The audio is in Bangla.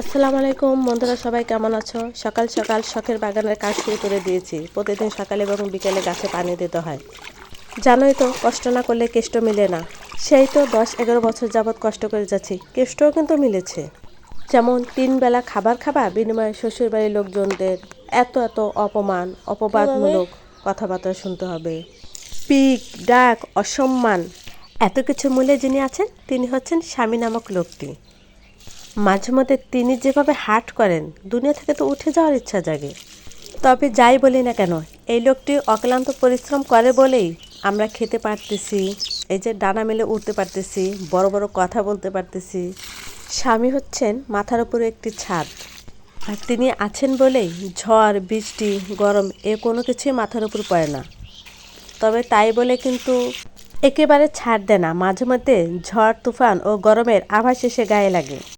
আসসালামু আলাইকুম, বন্ধুরা সবাই কেমন আছো? সকাল সকাল শখের বাগানের কাজ শুরু করে দিয়েছি। প্রতিদিন সকালে এবং বিকেলে গাছে পানি দিতে হয়। জানোই তো, কষ্ট না করলে কেষ্ট মিলে না। সেই তো দশ এগারো বছর যাবৎ কষ্ট করে যাচ্ছি, কেষ্টও কিন্তু মিলেছে। যেমন তিন বেলা খাবার খাবা, বিনিময়ে শ্বশুরবাড়ির লোকজনদের এত এত অপমান, অপবাদমূলক কথাবার্তা শুনতে হবে। পিক, ডাক, অসম্মান, এত কিছু মূল্যে যিনি আছেন, তিনি হচ্ছেন স্বামী নামক লোকটি। মাঝে মধ্যে তিনি যেভাবে হাট করেন, দুনিয়া থেকে তো উঠে যাওয়ার ইচ্ছা জাগে। তবে যাই বলি না কেন, এই লোকটি অক্লান্ত পরিশ্রম করে বলেই আমরা খেতে পারতেছি, এই যে ডানা মেলে উঠতে পারতেছি, বড় বড় কথা বলতে পারতেছি। স্বামী হচ্ছেন মাথার উপরে একটি ছাদ। আর তিনি আছেন বলেই ঝড়, বৃষ্টি, গরম, এ কোনো কিছুই মাথার উপর পড়ে না। তবে তাই বলে কিন্তু একেবারে ছাড় দেয় না মাঝে মধ্যে ঝড়, তুফান ও গরমের আভাস এসে গায়ে লাগে।